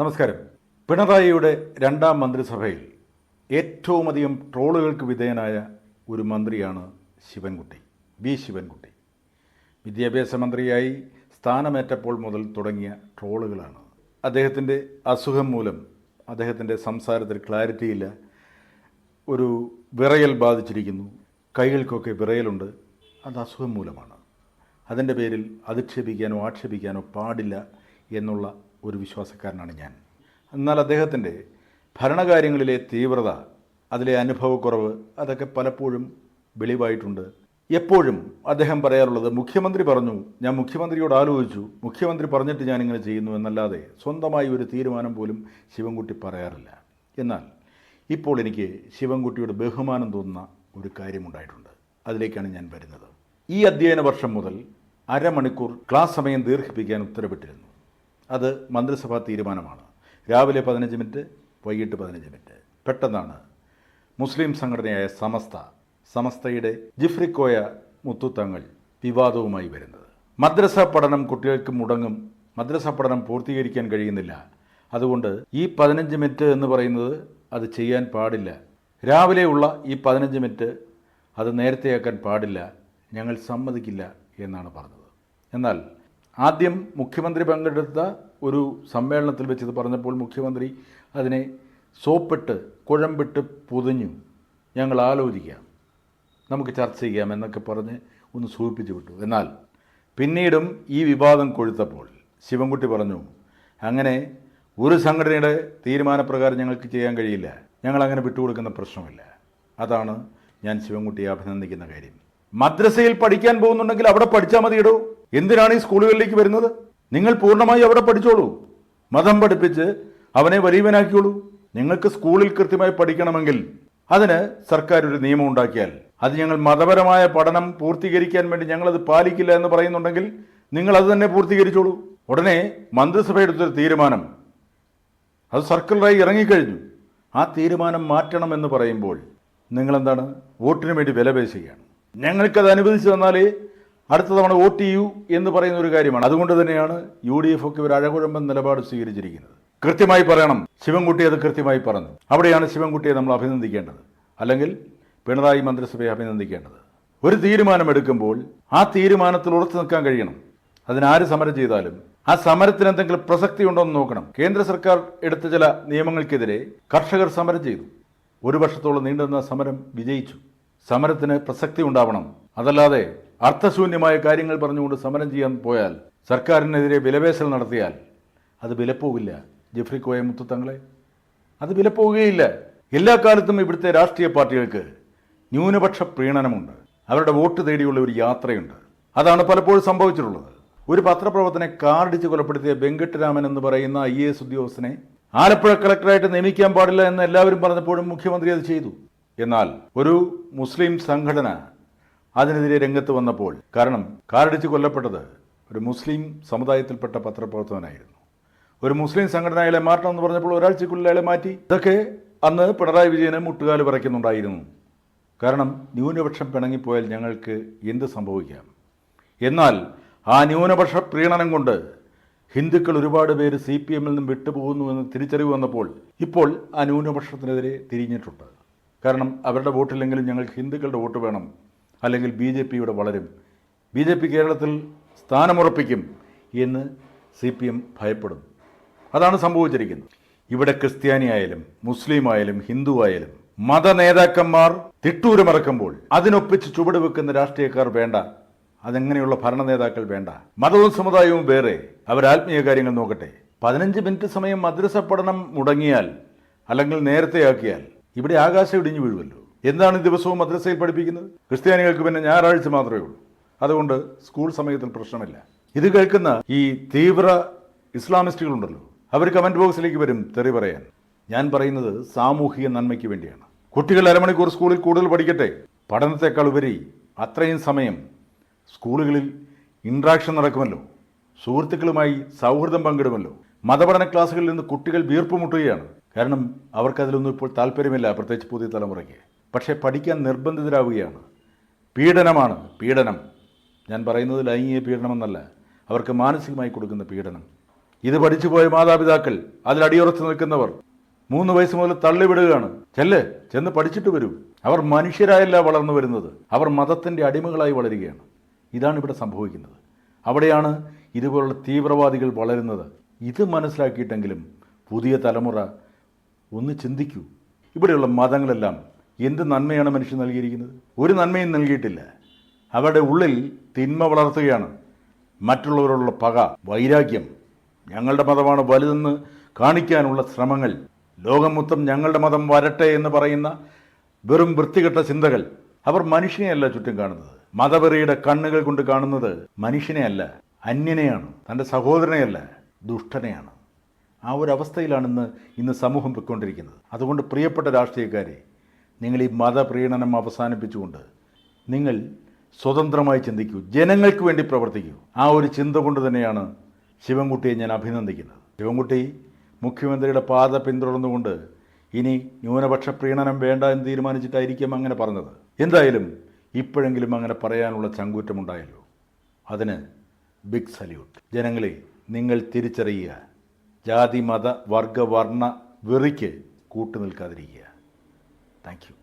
നമസ്കാരം. പിണറായിയുടെ രണ്ടാം മന്ത്രിസഭയിൽ ഏറ്റവും അധികം ട്രോളുകൾക്ക് വിധേയനായ ഒരു മന്ത്രിയാണ് ശിവൻകുട്ടി വി ശിവൻകുട്ടി. വിദ്യാഭ്യാസ മന്ത്രിയായി സ്ഥാനമേറ്റപ്പോൾ മുതൽ തുടങ്ങിയ ട്രോളുകളാണ്. അദ്ദേഹത്തിന്റെ അസുഖം മൂലം അദ്ദേഹത്തിന്റെ സംസാരത്തിൽ ക്ലാരിറ്റിയില്ല. ഒരു വിറയൽ ബാധിച്ചിരിക്കുന്നു. കൈകൾക്കൊക്കെ വിറയലുണ്ട്. അത് അസുഖം മൂലമാണ്. അതിന്റെ പേരിൽ അധിക്ഷേപിക്കാനോ ആക്ഷേപിക്കാനോ പാടില്ല എന്നുള്ള ഒരു വിശ്വാസക്കാരനാണ് ഞാൻ. എന്നാൽ അദ്ദേഹത്തിന്റെ ഭരണകാര്യങ്ങളിലെ തീവ്രത അതിലെ അനുഭവക്കുറവ് അതൊക്കെ പലപ്പോഴും വെളിവായിട്ടുണ്ട്. എപ്പോഴും അദ്ദേഹം പറയാറുള്ളത് മുഖ്യമന്ത്രി പറഞ്ഞു ഞാൻ മുഖ്യമന്ത്രിയോട് ആലോചിച്ചു. മുഖ്യമന്ത്രി പറഞ്ഞിട്ട് ഞാനിങ്ങനെ ചെയ്യുന്നു എന്നല്ലാതെ സ്വന്തമായി ഒരു തീരുമാനം പോലും ശിവൻകുട്ടി പറയാറില്ല. എന്നാൽ ഇപ്പോൾ എനിക്ക് ശിവൻകുട്ടിയോട് ബഹുമാനം തോന്നുന്ന ഒരു കാര്യമുണ്ടായിട്ടുണ്ട് അതിലേക്കാണ് ഞാൻ വരുന്നത്. ഈ അധ്യയന വർഷം മുതൽ അരമണിക്കൂർ ക്ലാസ് സമയം ദീർഘിപ്പിക്കാൻ ഉത്തരവിട്ടിരുന്നു. അത് മന്ത്രിസഭാ തീരുമാനമാണ്. രാവിലെ പതിനഞ്ച് മിനിറ്റ് വൈകിട്ട് പതിനഞ്ച് മിനിറ്റ്. പെട്ടെന്നാണ് മുസ്ലിം സംഘടനയായ സമസ്ത സമസ്തയുടെ ജിഫ്രിക്കോയ മുത്തുത്തങ്ങൾ വിവാദവുമായി വരുന്നത്. മദ്രസ പഠനം കുട്ടികൾക്ക് മുടങ്ങും മദ്രസ പഠനം പൂർത്തീകരിക്കാൻ കഴിയുന്നില്ല. അതുകൊണ്ട് ഈ പതിനഞ്ച് മിനിറ്റ് എന്ന് പറയുന്നത് അത് ചെയ്യാൻ പാടില്ല. രാവിലെയുള്ള ഈ പതിനഞ്ച് മിനിറ്റ് അത് നേരത്തെയാക്കാൻ പാടില്ല. ഞങ്ങൾ സമ്മതിക്കില്ല എന്നാണ് പറഞ്ഞത്. എന്നാൽ ആദ്യം മുഖ്യമന്ത്രി പങ്കെടുത്ത ഒരു സമ്മേളനത്തിൽ വെച്ച് ഇത് പറഞ്ഞപ്പോൾ മുഖ്യമന്ത്രി അതിനെ സോപ്പിട്ട് കുഴമ്പിട്ട് പൊതിഞ്ഞു. ഞങ്ങൾ ആലോചിക്കാം. നമുക്ക് ചർച്ച ചെയ്യാം എന്നൊക്കെ പറഞ്ഞ് ഒന്ന് സൂചിപ്പിച്ചു വിട്ടു. എന്നാൽ പിന്നീടും ഈ വിവാദം കൊഴുത്തപ്പോൾ ശിവൻകുട്ടി പറഞ്ഞു അങ്ങനെ ഒരു സംഘടനയുടെ തീരുമാനപ്രകാരം ഞങ്ങൾക്ക് ചെയ്യാൻ കഴിയില്ല. ഞങ്ങളങ്ങനെ വിട്ടുകൊടുക്കുന്ന പ്രശ്നമില്ല. അതാണ് ഞാൻ ശിവൻകുട്ടിയെ അഭിനന്ദിക്കുന്ന കാര്യം. മദ്രസയിൽ പഠിക്കാൻ പോകുന്നുണ്ടെങ്കിൽ അവിടെ പഠിച്ചാൽ മതിയിടൂ. എന്തിനാണ് ഈ സ്കൂളുകളിലേക്ക് വരുന്നത്? നിങ്ങൾ പൂർണമായി അവിടെ പഠിച്ചോളൂ. മതം പഠിപ്പിച്ച് അവനെ വലിയവനാക്കിയോളൂ നിങ്ങൾക്ക് സ്കൂളിൽ കൃത്യമായി പഠിക്കണമെങ്കിൽ അതിന് സർക്കാർ ഒരു നിയമം ഉണ്ടാക്കിയാൽ അത് ഞങ്ങൾ മതപരമായ പഠനം പൂർത്തീകരിക്കാൻ വേണ്ടി ഞങ്ങളത് പാലിക്കില്ല എന്ന് പറയുന്നുണ്ടെങ്കിൽ നിങ്ങൾ അത് തന്നെ പൂർത്തീകരിച്ചോളൂ. ഉടനെ മന്ത്രിസഭ എടുത്തൊരു തീരുമാനം. അത് സർക്കിളറായി ഇറങ്ങിക്കഴിഞ്ഞു. ആ തീരുമാനം മാറ്റണമെന്ന് പറയുമ്പോൾ നിങ്ങളെന്താണ്? വോട്ടിന് വേണ്ടി വില പേശുകയാണ്. ഞങ്ങൾക്കത് അനുവദിച്ചു തന്നാൽ അടുത്ത തവണ വോട്ട് ചെയ്യൂ എന്ന് പറയുന്ന ഒരു കാര്യമാണ്. അതുകൊണ്ട് തന്നെയാണ് യു ഡി എഫ് ഒക്കെ ഒരു അഴകുഴമ്പൻ നിലപാട് സ്വീകരിച്ചിരിക്കുന്നത്. കൃത്യമായി പറയണം. ശിവൻകുട്ടി അത് കൃത്യമായി പറഞ്ഞു. അവിടെയാണ് ശിവൻകുട്ടിയെ നമ്മൾ അഭിനന്ദിക്കേണ്ടത്. അല്ലെങ്കിൽ പിണറായി മന്ത്രിസഭയെ അഭിനന്ദിക്കേണ്ടത്. ഒരു തീരുമാനമെടുക്കുമ്പോൾ ആ തീരുമാനത്തിൽ ഉറച്ചു നിൽക്കാൻ കഴിയണം. അതിനാര് സമരം ചെയ്താലും ആ സമരത്തിന് എന്തെങ്കിലും പ്രസക്തി ഉണ്ടോ എന്ന് നോക്കണം. കേന്ദ്ര സർക്കാർ എടുത്ത ചില നിയമങ്ങൾക്കെതിരെ കർഷകർ സമരം ചെയ്തു. ഒരു വർഷത്തോളം നീണ്ടുന്ന സമരം വിജയിച്ചു. സമരത്തിന് പ്രസക്തി ഉണ്ടാവണം. അതല്ലാതെ അർത്ഥശൂന്യമായ കാര്യങ്ങൾ പറഞ്ഞുകൊണ്ട് സമരം ചെയ്യാൻ പോയാൽ സർക്കാരിനെതിരെ വിലപേശൽ നടത്തിയാൽ അത് വിലപ്പോവില്ല ജെഫ്രി കോയ മുത്തുത്തങ്ങളെ അത് വിലപ്പോവുകയില്ല എല്ലാ കാലത്തും ഇവിടുത്തെ രാഷ്ട്രീയ പാർട്ടികൾക്ക് ന്യൂനപക്ഷ പ്രീണനമുണ്ട്. അവരുടെ വോട്ട് തേടിയുള്ള ഒരു യാത്രയുണ്ട്. അതാണ് പലപ്പോഴും സംഭവിച്ചിട്ടുള്ളത്. ഒരു പത്രപ്രവർത്തനെ കാർഡിച്ച് കൊലപ്പെടുത്തിയ വെങ്കട്ടരാമൻ എന്ന് പറയുന്ന ഐ ഉദ്യോഗസ്ഥനെ ആലപ്പുഴ കളക്ടറായിട്ട് നിയമിക്കാൻ പാടില്ല എന്ന് എല്ലാവരും പറഞ്ഞപ്പോഴും മുഖ്യമന്ത്രി അത് ചെയ്തു. എന്നാൽ ഒരു മുസ്ലിം സംഘടന അതിനെതിരെ രംഗത്ത് വന്നപ്പോൾ കാരണം കാർഡിച്ച് കൊല്ലപ്പെട്ടത് ഒരു മുസ്ലിം സമുദായത്തിൽപ്പെട്ട പത്രപ്രവർത്തകനായിരുന്നു. ഒരു മുസ്ലിം സംഘടന അയാളെ മാറ്റണം എന്ന് പറഞ്ഞപ്പോൾ ഒരാഴ്ചക്കുള്ളിൽ അയാളെ മാറ്റി. ഇതൊക്കെ അന്ന് പിണറായി വിജയന് മുട്ടുകാൽ പറയ്ക്കുന്നുണ്ടായിരുന്നു കാരണം ന്യൂനപക്ഷം പിണങ്ങിപ്പോയാൽ ഞങ്ങൾക്ക് എന്ത് സംഭവിക്കാം? എന്നാൽ ആ ന്യൂനപക്ഷ പ്രീണനം കൊണ്ട് ഹിന്ദുക്കൾ ഒരുപാട് പേര് സി പി എമ്മിൽ നിന്നും വിട്ടുപോകുന്നു എന്ന് തിരിച്ചറിവ് വന്നപ്പോൾ ഇപ്പോൾ ആ ന്യൂനപക്ഷത്തിനെതിരെ തിരിഞ്ഞിട്ടുണ്ട്. കാരണം അവരുടെ വോട്ടില്ലെങ്കിലും ഞങ്ങൾക്ക് ഹിന്ദുക്കളുടെ വോട്ട് വേണം. അല്ലെങ്കിൽ ബി ജെ പിയുടെ വളരും. ബി ജെ പി കേരളത്തിൽ സ്ഥാനമുറപ്പിക്കും എന്ന് സി പി എം ഭയപ്പെടും. അതാണ് സംഭവിച്ചിരിക്കുന്നത്. ഇവിടെ ക്രിസ്ത്യാനിയായാലും മുസ്ലിം ആയാലും ഹിന്ദു ആയാലും മത നേതാക്കന്മാർ തിട്ടൂരമിറക്കുമ്പോൾ അതിനൊപ്പിച്ച് ചുവട് വെക്കുന്ന രാഷ്ട്രീയക്കാർ വേണ്ട. അതെങ്ങനെയുള്ള ഭരണ നേതാക്കൾ വേണ്ട. മതവും സമുദായവും വേറെ. അവർ ആത്മീയ കാര്യങ്ങൾ നോക്കട്ടെ. പതിനഞ്ച് മിനിറ്റ് സമയം മദ്രസ പഠനം മുടങ്ങിയാൽ അല്ലെങ്കിൽ നേരത്തെയാക്കിയാൽ ഇവിടെ ആകാശം ഇടിഞ്ഞു വീഴുമല്ലോ. എന്താണ് ദിവസവും മദ്രസയിൽ പഠിപ്പിക്കുന്നത്? ക്രിസ്ത്യാനികൾക്ക് പിന്നെ ഞായറാഴ്ച മാത്രമേ ഉള്ളൂ. അതുകൊണ്ട് സ്കൂൾ സമയത്തിൽ പ്രശ്നമില്ല. ഇത് കേൾക്കുന്ന ഈ തീവ്ര ഇസ്ലാമിസ്റ്റുകളുണ്ടല്ലോ. അവർ കമന്റ് ബോക്സിലേക്ക് വരും തെറി പറയാൻ. ഞാൻ പറയുന്നത് സാമൂഹിക നന്മയ്ക്ക് വേണ്ടിയാണ്. കുട്ടികൾ അരമണിക്കൂർ സ്കൂളിൽ കൂടുതൽ പഠിക്കട്ടെ. പഠനത്തെക്കാൾ ഉപരി അത്രയും സമയം സ്കൂളുകളിൽ ഇൻട്രാക്ഷൻ നടക്കുമല്ലോ. സുഹൃത്തുക്കളുമായി സൗഹൃദം പങ്കിടുമല്ലോ. മതപഠന ക്ലാസ്സുകളിൽ നിന്ന് കുട്ടികൾ വീർപ്പുമുട്ടുകയാണ്. കാരണം അവർക്കതിലൊന്നും ഇപ്പോൾ താല്പര്യമില്ല പ്രത്യേകിച്ച് പുതിയ തലമുറയ്ക്ക്. പക്ഷേ പഠിക്കാൻ നിർബന്ധിതരാവുകയാണ്. പീഡനമാണ് പീഡനം. ഞാൻ പറയുന്നത് ലൈംഗിക പീഡനമെന്നല്ല. അവർക്ക് മാനസികമായി കൊടുക്കുന്ന പീഡനം. ഇത് പഠിച്ചു പോയ മാതാപിതാക്കൾ അതിൽ അടിയുറച്ചു നിൽക്കുന്നവർ മൂന്ന് വയസ്സ് മുതൽ തള്ളിവിടുകയാണ്. ചെല്ല് ചെന്ന് പഠിച്ചിട്ട് വരൂ. അവർ മനുഷ്യരായല്ല വളർന്നു വരുന്നത്. അവർ മതത്തിന്റെ അടിമകളായി വളരുകയാണ്. ഇതാണ് ഇവിടെ സംഭവിക്കുന്നത്. അവിടെയാണ് ഇതുപോലുള്ള തീവ്രവാദികൾ വളരുന്നത്. ഇത് മനസ്സിലാക്കിയിട്ടെങ്കിലും പുതിയ തലമുറ ഒന്ന് ചിന്തിക്കൂ. ഇവിടെയുള്ള മതങ്ങളെല്ലാം എന്ത് നന്മയാണ് മനുഷ്യൻ നൽകിയിരിക്കുന്നത്? ഒരു നന്മയും നൽകിയിട്ടില്ല. അവരുടെ ഉള്ളിൽ തിന്മ വളർത്തുകയാണ് മറ്റുള്ളവരോടുള്ള പക വൈരാഗ്യം. ഞങ്ങളുടെ മതമാണ് വലുതെന്ന് കാണിക്കാനുള്ള ശ്രമങ്ങൾ. ലോകം മൊത്തം ഞങ്ങളുടെ മതം വരട്ടെ എന്ന് പറയുന്ന വെറും വൃത്തികെട്ട ചിന്തകൾ. അവർ മനുഷ്യനെയല്ല ചുറ്റും കാണുന്നത്. മതപെറിയുടെ കണ്ണുകൾ കൊണ്ട് കാണുന്നത് മനുഷ്യനെയല്ല അന്യനെയാണ്. തന്റെ സഹോദരനെയല്ല ദുഷ്ടനെയാണ്. ആ ഒരു അവസ്ഥയിലാണിന്ന് ഇന്ന് സമൂഹം പൊയ്ക്കൊണ്ടിരിക്കുന്നത്. അതുകൊണ്ട് പ്രിയപ്പെട്ട രാഷ്ട്രീയക്കാരെ നിങ്ങൾ ഈ മതപ്രീണനം അവസാനിപ്പിച്ചുകൊണ്ട് നിങ്ങൾ സ്വതന്ത്രമായി ചിന്തിക്കൂ. ജനങ്ങൾക്ക് വേണ്ടി പ്രവർത്തിക്കൂ. ആ ഒരു ചിന്ത കൊണ്ട് തന്നെയാണ് ശിവൻകുട്ടിയെ ഞാൻ അഭിനന്ദിക്കുന്നത്. ശിവൻകുട്ടി മുഖ്യമന്ത്രിയുടെ പാത പിന്തുടർന്നുകൊണ്ട് ഇനി ന്യൂനപക്ഷ പ്രീണനം വേണ്ട എന്ന് തീരുമാനിച്ചിട്ടായിരിക്കും അങ്ങനെ പറഞ്ഞത്. എന്തായാലും ഇപ്പോഴെങ്കിലും അങ്ങനെ പറയാനുള്ള ചങ്കൂറ്റമുണ്ടായല്ലോ. അതിന് ബിഗ് സല്യൂട്ട്. ജനങ്ങളെ നിങ്ങൾ തിരിച്ചറിയുക. ജാതി മത വർഗ വർണ വെറിക്ക് കൂട്ടുനിൽക്കാതിരിക്കുക. Thank you